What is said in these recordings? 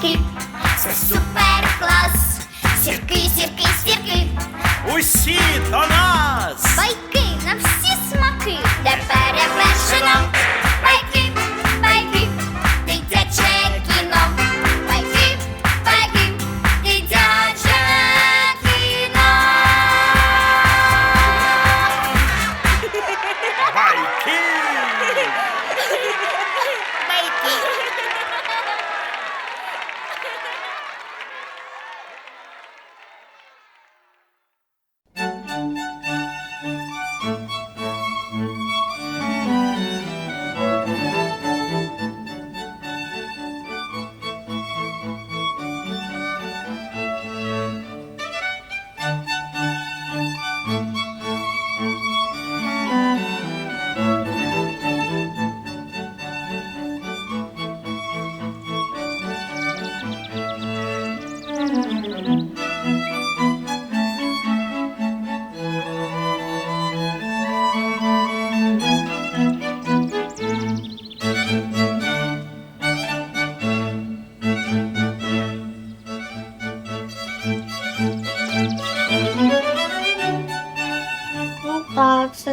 Keep.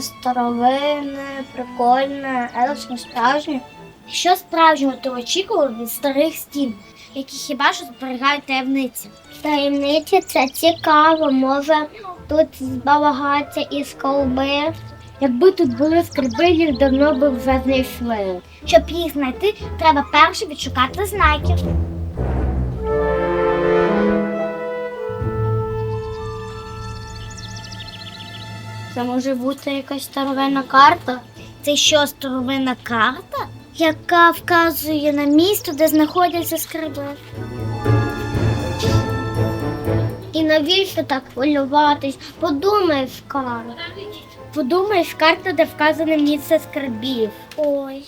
Старовинне, прикольне, але справжнє. Що справжнього ти очікував від старих стін, які хіба що зберігають таємниці? Таємниці це цікаво, може тут збагатися із колби. Якби тут були скарби, їх давно би вже знайшли. Щоб їх знайти, треба перше відшукати знаків. Це може бути якась старовинна карта. Це що, старовинна карта? Яка вказує на місто, де знаходяться скарби. І навіщо так хвилюватись? Подумай, Скар. Подумай, карта, де вказане місце скарбів. Ой.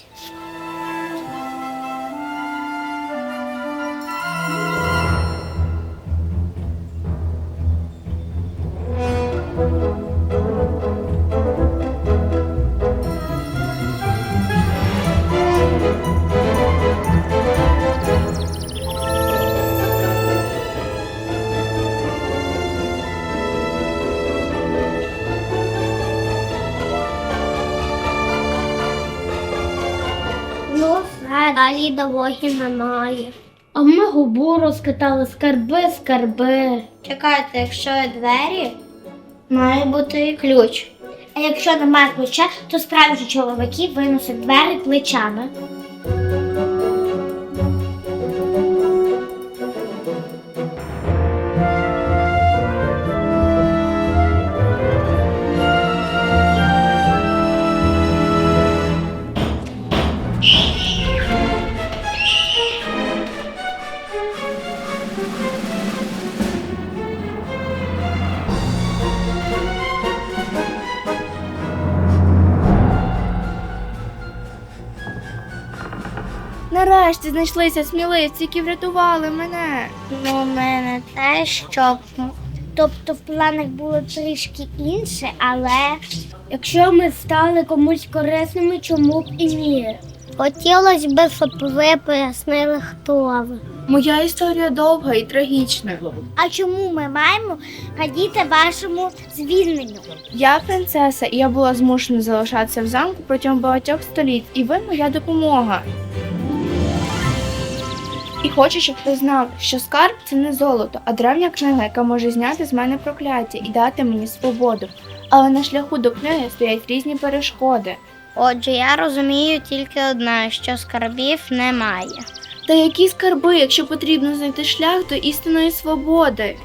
Дороги немає. А ми губу розкатали скарби, скарби. Чекайте, якщо є двері, має бути і ключ. А якщо немає ключа, то справжні чоловіки виносять двері плечами. Нарешті знайшлися сміливці, які врятували мене. Ну, у мене те, що. Тобто в планах було трішки інше, але якщо ми стали комусь корисними, чому б і ні? Хотілося б, щоб ви пояснили, хто ви. Моя історія довга і трагічна. А чому ми маємо радіти вашому звільненню? Я принцеса, і я була змушена залишатися в замку протягом багатьох століть, і ви моя допомога. І хочу, щоб ти знав, що скарб це не золото, а древня книга, яка може зняти з мене прокляття і дати мені свободу. Але на шляху до книги стоять різні перешкоди. Отже, я розумію тільки одне, що скарбів немає. Та які скарби, якщо потрібно знайти шлях до істинної свободи?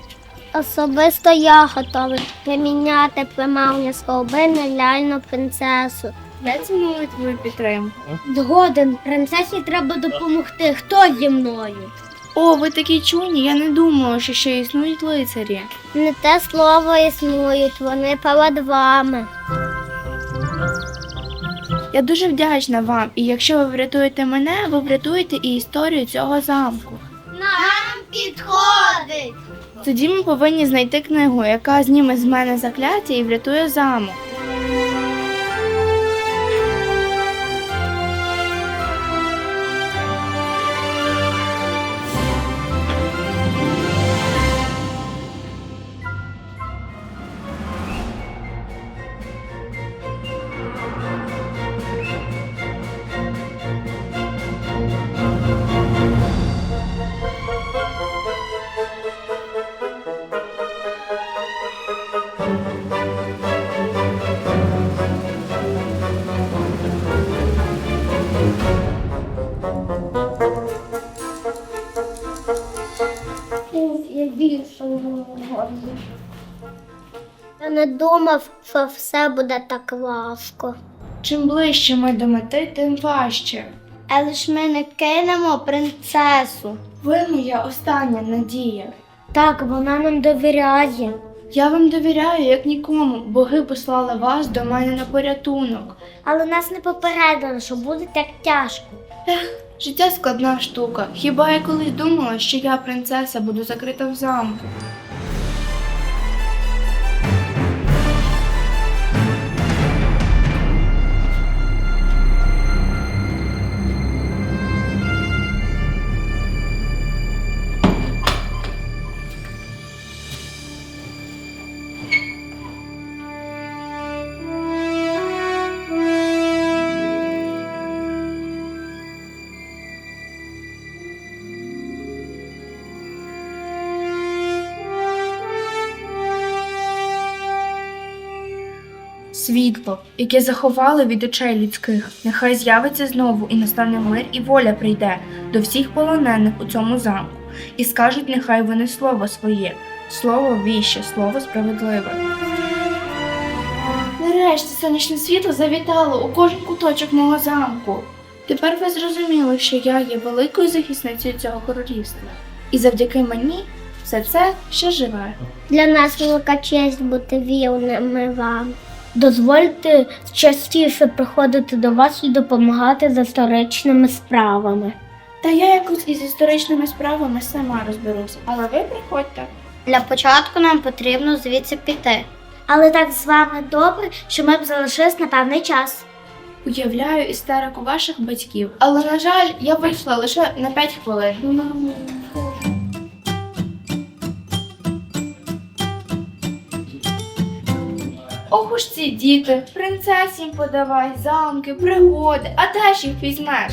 Особисто я готовий приміняти примовні сколби на ляльну принцесу. Я ціную твою підтримку. Згоден, принцесі треба допомогти. Хто зі мною? О, ви такі чуйні, я не думала, що ще існують лицарі. Не те слово існують, вони перед вами. Я дуже вдячна вам, і якщо ви врятуєте мене, ви врятуєте і історію цього замку. Нам підходить. Тоді ми повинні знайти книгу, яка зніме з мене закляття і врятує замок. Я не думав, що все буде так важко. Чим ближче ми до мети, тим важче. Але ж ми не кинемо принцесу. Ви моя остання надія. Так, вона нам довіряє. Я вам довіряю, як нікому. Боги послали вас до мене на порятунок. Але нас не попередили, що буде так тяжко. Життя складна штука. Хіба я колись думала, що я принцеса буду закрита в замку? Світло, яке заховали від очей людських, нехай з'явиться знову, і настане мир і воля прийде до всіх полонених у цьому замку, і скажуть нехай вони слово своє, слово віще, слово справедливе. Нарешті сонячне світло завітало у кожен куточок мого замку. Тепер ви зрозуміли, що я є великою захисницею цього королівства. І завдяки мені все це ще живе. Для нас велика честь бути вірними вам. Дозвольте частіше приходити до вас і допомагати з історичними справами. Та я якось із історичними справами сама розберуся, але ви приходьте. Для початку нам потрібно звідси піти. Але так з вами добре, що ми б залишились на певний час. Уявляю істерику ваших батьків, але на жаль, я вийшла лише на 5 хвилин. Ох уж ці діти, принцесі подавай, замки, пригоди, а де ж їх візьмеш?